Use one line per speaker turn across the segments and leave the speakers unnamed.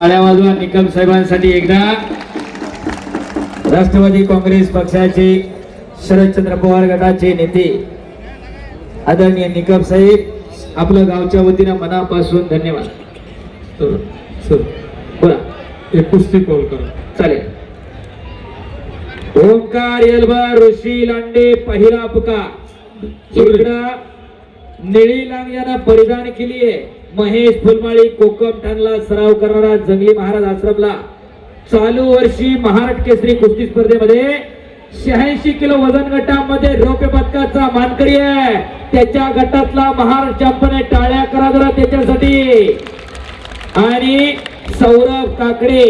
वाजवा निकम साहेबांसाठी एकदा राष्ट्रवादी काँग्रेस पक्षाचे शरदचंद्र पवार गटाचे नेते आदरणीय निकम साहेब आपलं गावच्या वतीनं मनापासून धन्यवाद.
सर
बोला.
एक कुस्ती कॉल करा.
चालेल. ओंकार येलभर ऋषी लांडे पहिला इकडं निळी लांग्यानं परिधान केली आहे महेश फुलमाळी कोकम ठाणला सराव करणारा जंगली महाराज आश्रमला चालू वर्षी महाराष्ट्र केसरी कुस्ती स्पर्धेमध्ये शहाऐंशी किलो वजन गटामध्ये रौप्य पदकाचा मानकरी आहे. त्याच्या गटातला महाराष्ट्र चॅम्पियन आहे टाळ्या करा जरा त्याच्यासाठी. आणि सौरभ काकडे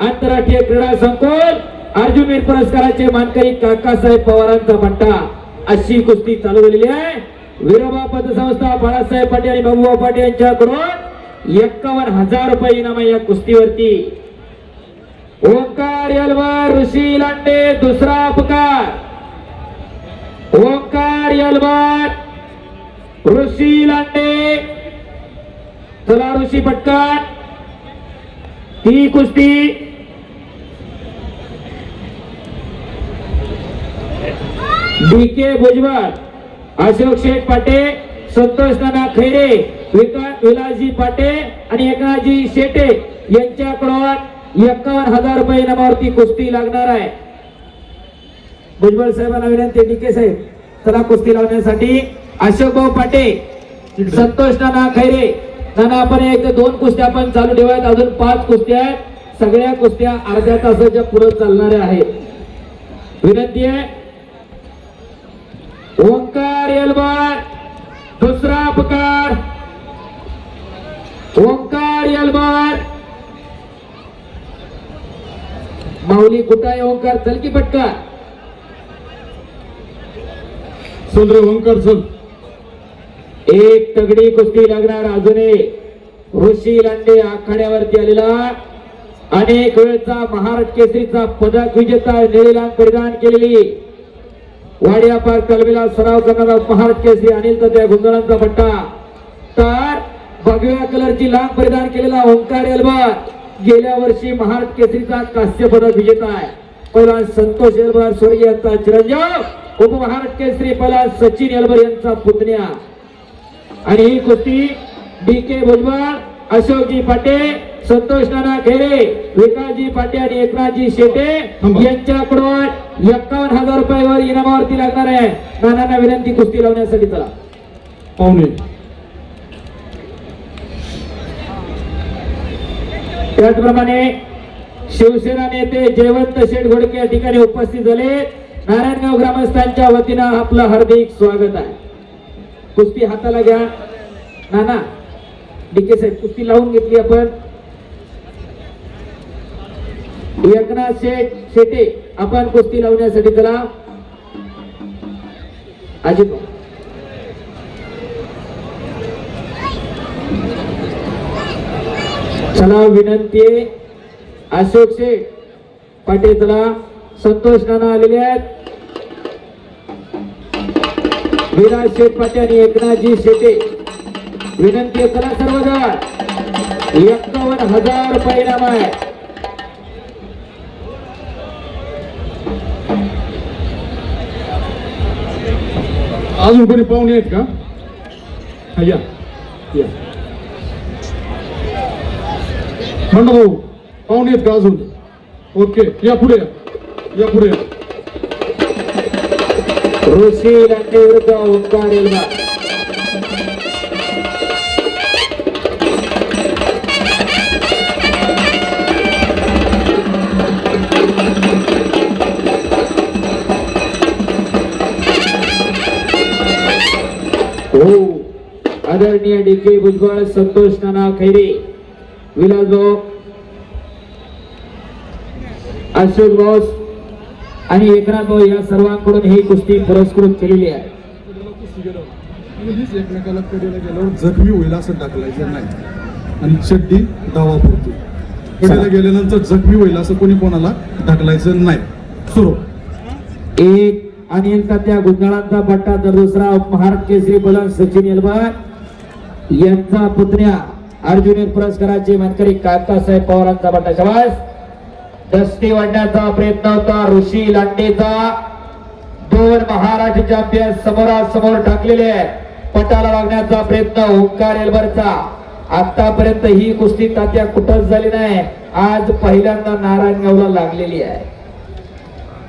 आंतरराष्ट्रीय क्रीडा संकुल अर्जुन पुरस्काराचे मानकरी काकासाहेब पवारांचा म्हणता अशी कुस्ती चालू झालेली आहे. विरोबा पतसंस्था बाळासाहेब पाटील आणि बाबूबा पाटील यांच्याकडून एक्कावन्न हजार रुपये इनाम आहे या कुस्तीवरती. ओंकार यलवार ऋषी लांडे दुसरा अपकार. ओंकार यलवार ऋषी लांडे. चला ऋषी पटकार ती कुस्ती. D K Bhujbal. Ashok Sheth Pate Santosh Nana Khaire Vilasji पाटे आणि एकनाथजी शेटे यांच्याकडून एक्कावन्न हजार रुपये इनामावरती कुस्ती लागणार आहे. भुजबळ साहेबांना विनंती डीके साहेब चला कुस्ती लावण्यासाठी. अशोक भाऊ पाटे संतोष नाना खैरे नाना आपण एक दोन कुस्त्या आपण चालू ठेवायत अजून पाच कुस्त्या आहेत. सगळ्या कुस्त्या अर्ध्या तासाच्या पुढे चालणाऱ्या आहेत. विनंती आहे. ओंकार यलबार दुसरा अपकार ओंकार यलबार. माऊली कुठं आहे ओंकार? चल की पटका
चल रे ओंकार चल.
एक तगडी कुस्ती लागणार अजून एक ऋषी लांडे आखाड्यावरती आलेला. अनेक वेळचा महाराष्ट्र केसरीचा पदक विजेता निळीलांग परिधान केलेली. वाडिया पार्क तलबेला सराव करणारा महाराष्ट्र केसरी अनिल तत्या गुंजळांचा पट्टा. तर भगव्या कलरची लांब परिधान केलेला ओंकार एलबार. गेल्या वर्षी महाराष्ट्र केसरीचा कास्य पदक विजेता आहे. पहिला संतोष एलबार स्वर्गीय यांचा चिरंजीव. उपमहाराष्ट्र केसरी पहिला सचिन एलबर यांचा पुतण्या. आणि ही कुस्ती डी के भुजबळ अशोकजी पाटे संतोष नाना खेरे विकासजी पाटे आणि एकनाथजी शेटे. यांच्याकडून एक्कावन्न हजार रुपयावर इनामावरती लागणार आहे. नानांना विनंती कुस्ती लावण्यासाठी चला.
पाहुणे.
त्याचप्रमाणे शिवसेना नेते जयवंत शेठ घोडके या ठिकाणी उपस्थित झाले. नारायणगाव ग्रामस्थांच्या वतीनं आपलं हार्दिक स्वागत आहे. कुस्ती हाताला घ्या. नाना डीके साहेब कुस्ती लावून घेतली आपण. एकनाथ शेठ शेटे आपण कुस्ती लावण्यासाठी चला. अजित चला विनंती आहे. अशोक शेठ पाटे चला. संतोष नाना आलेले आहेत. विराज शेठ पाटे आणि एकनाथजी शेटे. विनंती आहे, चला सर्वजण. एक्कावन्न हजार परिणाम आहे
अजून कोणी पाहुणे आहेत का? हा, या. या. म्हणा भाऊ पाहुणे आहेत का अजून? ओके या पुढे या. या पुढे या.
ऋषी लांडे हो. आदरणीय D K Bhujbal Santosh Nana Khaire Vilas Bhau Ashok boss आणि एकनाथ भाऊ या सर्वांकडून ही कुस्ती पुरस्कृत केलेली आहे.
एकमेकाला कडेला गेल्यावर जखमी होईल असं टाकलायचं नाही. आणि चड्डी दावा पुरतो कडेला गेल्यानंतर जखमी होईल असं कोणी कोणाला ढकलायचं नाही. सुरू.
एक अनिल तात्या गुंजाळांचा पट्टा तर दुसरा महाराष्ट्र केसरी बलन सचिन यलबार यांचा पुतण्या अर्जुन पुरस्काराचे मानकरी काकासाहेब पवारांचा बट्टा. शबास. दस्ती वाढण्याचा प्रयत्न होता. ऋषी लांडेचा दोन महाराष्ट्र चॅम्पियन समोरासमोर टाकलेले आहे पटाला लागण्याचा प्रयत्न ओंकार एल्बरचा. आतापर्यंत ही कुस्ती तात्या कुठंच झाली नाही. आज पहिल्यांदा नारायणगावला लागलेली आहे.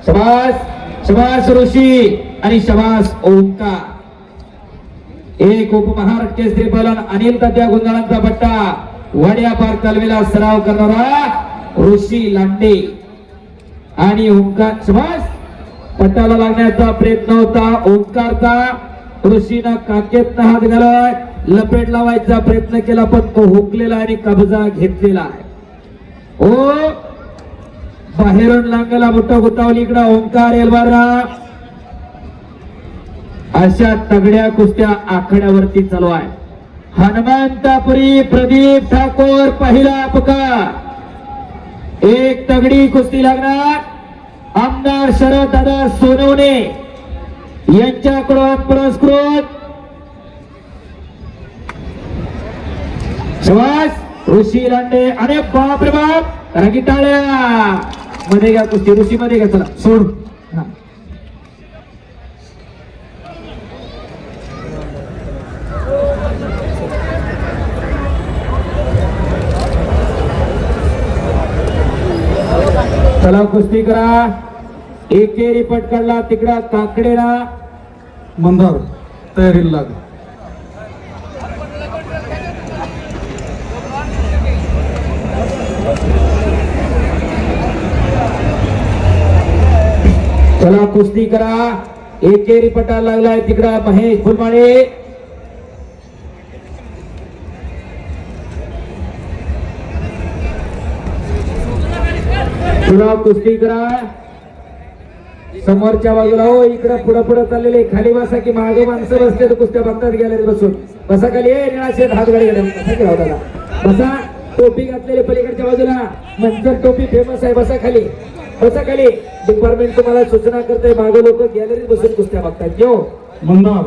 समास शबास ऋषी आणि शबास ओंका एक उपमहाराष्ट्र केसरी पहलवान अनिल तात्या गुंजाळांचा पट्टा वड्या पार कलवेला सराव करणारा ऋषी लांडे. आणि ओंकार शबास पट्टाला लागण्याचा प्रयत्न होता. ओंकारचा ऋषीनं काकेत हात घालाय लपेट लावायचा प्रयत्न केला पण तो हुकलेला आणि कब्जा घेतलेला आहे. ओ बाहेरून लांगला मोठा गुतावली इकडं ओंकार एलवारा अशा तगड्या कुस्त्या आखड्यावरती चालू आहे. हनुमंतापुरी प्रदीप ठाकोर पहिला अपघात एक तगडी कुस्ती लागणार. आमदार शरद दादा सोनवणे यांच्याकडून पुरस्कृत. ऋषी लांडे अरे बाप रे बाप रागी टाळ्या. मध्ये घ्या कुस्ती ऋषी मध्ये घ्या चला.
सोड.
हा. चला कुस्ती करा. एकेरी पटकडला तिकडा काकडेला.
मंदार तयारीला लाग
चला कुस्ती करा. एकेरी पटा लागलाय तिकडा महेश फुलमाळे चला कुस्ती करा. समोरच्या बाजूला हो इकडं पुढं पुढं चाललेले खाली बसा की मागे माणसं बसले तर कुस्त्या बघतात गेले बसून. बसा खाली ए निळाशेत हात गाडी गेले बसा की बसा टोपी घातलेले पलीकडच्या बाजूला. मंचर टोपी फेमस आहे बसा खाली. बसा खाली डिपार्टमेंट तुम्हाला सूचना करते मागे लोक गॅलरीत बसून कुस्त्या बघतात यो
मंदार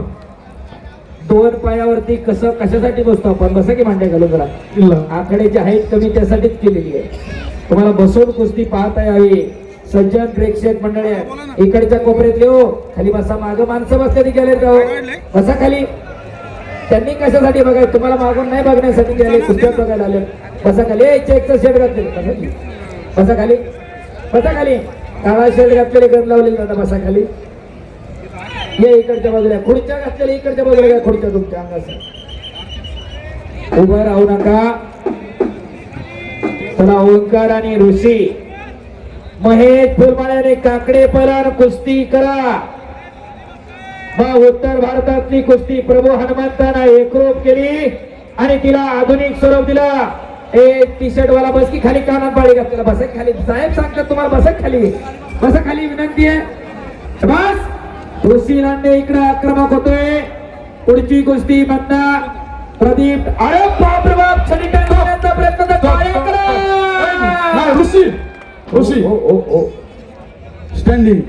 दोन पायावरती कसं कशासाठी बसतो आपण? बसा की मांड्या घालून जरा. आखाड्याची हाईट कमी त्यासाठीच केलेली आहे. तुम्हाला बसून कुस्ती पाहता यावी सज्जन प्रेक्षक मंडळी आहेत. इकडच्या कोपऱ्यातले हो खाली बसा. माग माणसं बसलेली गेले का हो बसा खाली. त्यांनी कशासाठी बघाय तुम्हाला मागून नाही बघण्यासाठी गेले कुस्त्यात बघायला आले बसा खाली. ए, चेकचं शेड घातलेलं. बसा खाली. बसा खाली काळा शर्ट घातलेले गण लावलेले दादा बसा खाली ये इकडच्या बाजूला. खुर्च्या घातलेल्या इकडच्या बाजूला काय खुर्च्या तुमच्या अंगाचा. उभं राहू नका. चला ओंकार आणि ऋषी. महेश फुलमाळ्याने काकडे पलार कुस्ती करा. मग उत्तर भारतातली कुस्ती. प्रभू हनुमंताना एकरूप केली आणि तिला आधुनिक स्वरूप दिला. एक टी शर्ट वाला बस की खाली कानात बाळी घातलेला. बसा खाली. साहेब सांगतात तुम्हाला बसा खाली. बसा खाली. विनंती आहे. बस ऋषी लांडे इकडे आक्रमक होतोय. पुढची कुस्ती म्हणता प्रदीप. अरे बाप. रे बाप छडी टाळण्याचा प्रयत्न तर
ऋषी ऋषी
ओ, ओ, ओ.
स्टँडिंग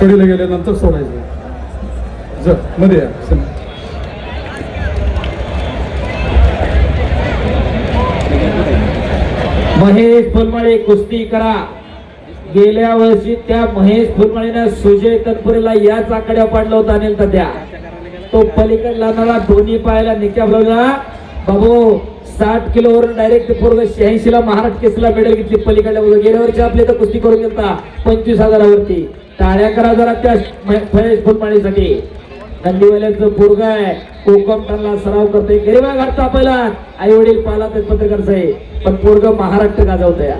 कडीला गेल्यानंतर सोडायचं. जर मध्ये या.
महेश फुलमाळे कुस्ती करा. गेल्या वर्षी त्या महेश फुलमाळेनं सुजय तनपुरेला याच आकड्या पाडला होता अनिल त्या तो पलीकडे लावणारा दोन्ही पायाला निक्या लावला. बाबू साठ किलोवर डायरेक्ट पोरग शहाऐंशी ला महाराष्ट्र केसला मेडल घेतली पलीकडल्या बाजूला. गेल्या वर्षी आपले तर कुस्ती करून गेलता पंचवीस हजारावरती. टाळ्या करा जरा त्या महेश फुलमाळेसाठी. दंडीवाल्याचं पोरग आहे. कोकमठाणला सराव करतोय. गरिबा घाटचा पहिला आई वडील पाला ते पत्रकार साहेब पण पोरग महाराष्ट्र गाजवतोय.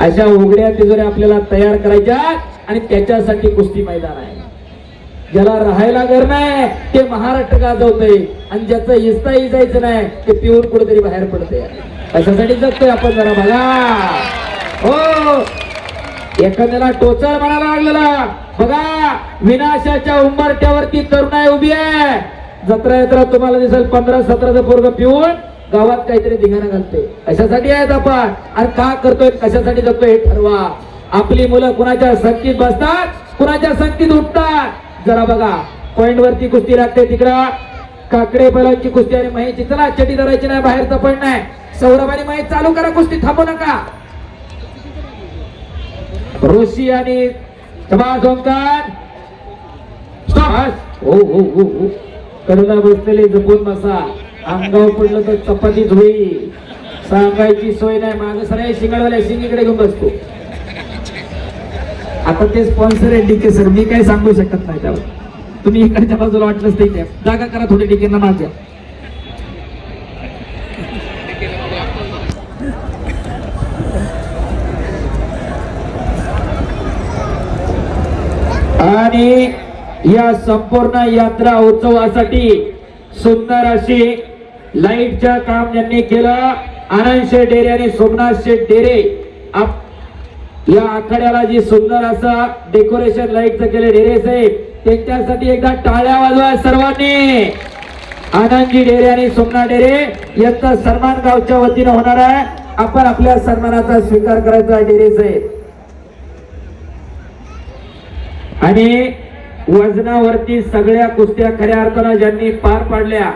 अशा उघड्या तिजोऱ्या आपल्याला तयार करायच्या आणि त्याच्यासाठी कुस्ती मैदान आहे. ज्याला राहायला घर नाही ते महाराष्ट्र गाजवतंय. आणि ज्याचं इस्ता जायचं नाही ते पिऊन कुठेतरी बाहेर पडते अशासाठी जगतोय आपण जरा बघा. हो. एखाद्याला टोचर म्हणायला लागलेला. बघा विनाशाच्या उंबरट्यावरती तरुणाई उभी आहे. जत्रा यात्रा तुम्हाला दिसेल पंधरा सतराचं पोरग पिऊन गावात काहीतरी धिंगाणा घालते अशासाठी आहेत आपण? आणि का करतोय? कशासाठी जगतोय हे ठरवा. आपली मुलं कुणाच्या संगतीत बसतात कुणाच्या संगतीत उठतात? जरा बघा. पॉइंट वरती कुस्ती लागते तिकडं. काकडे बैलांची कुस्ती आणि माहिती चला चटी धरायची नाही बाहेरचं पण नाही. सौरभ आणि माहीत चालू करा कुस्ती थांबू नका. ऋषी आणि समाज ओंकार हो हो हो हो करुणा बसलेले जपून बसा. अंगावर पडलं तर चपातीच होईल. सांगायची सोय नाही. माग सराय शिंगडवाल्या शिंगीकडे घेऊन बसतो. आता ते स्पॉन्सर आहे डीके सर मी काही सांगू शकत नाही त्यावर. तुम्ही इकडच्या बाजूला वाटलंच ते. जागा करा थोडी डीकेंना माझ्या. आणि या संपूर्ण यात्रा उत्सवासाठी सुंदर अशी लाईटचं काम यांनी केलं. आनंद शेठ डेरे आणि सोमनाथ शेठ डेरे. आप- या आखाड्याला जी सुंदर असं डेकोरेशन लाईटचं केलं डेरे साहेब त्यांच्यासाठी एकदा टाळ्या वाजवा सर्वांनी. आनंदजी डेरे आणि सोमनाथ डेरे यांचा सन्मान गावच्या वतीनं होणार आहे. आपण आपल्या सन्मानाचा स्वीकार करायचा आहे डेरे साहेब. आणि वजनावरती सगळ्या कुस्त्या खऱ्या अर्थानं ज्यांनी पार पाडल्या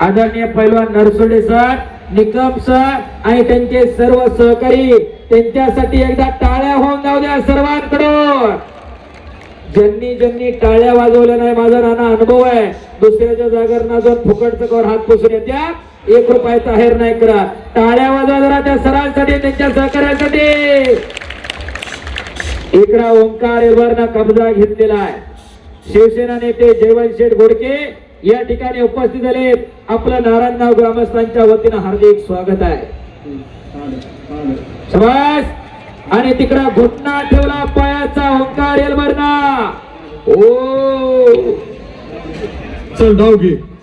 आदरणीय पैलवान नरसोडे सर निकम सर आणि त्यांचे सर्व सहकारी त्यांच्यासाठी एकदा टाळ्या होऊन जाऊ द्या सर्वांकडून. ज्यांनी ज्यांनी टाळ्या वाजवल्या नाही माझा नाना अनुभव आहे. दुसऱ्याच्या जागर ना फुकट फुकटचं हात पुसून येत्या एक रुपयाचा हेर नाही करा टाळ्या वाजवा जरा त्या सरांसाठी त्यांच्या सहकार्यासाठी इकडा ओंकार एवरनं कब्जा घेतलेला आहे. शिवसेना नेते जयवंत शेठ घोडके या ठिकाणी उपस्थित झाले. आपलं नारायणगाव ग्रामस्थांच्या वतीनं हार्दिक स्वागत आहे. शाबास. आणि तिकडा घुटना ठेवला पायाचा ओंकार एलवरना ओ!
चल डाव घे.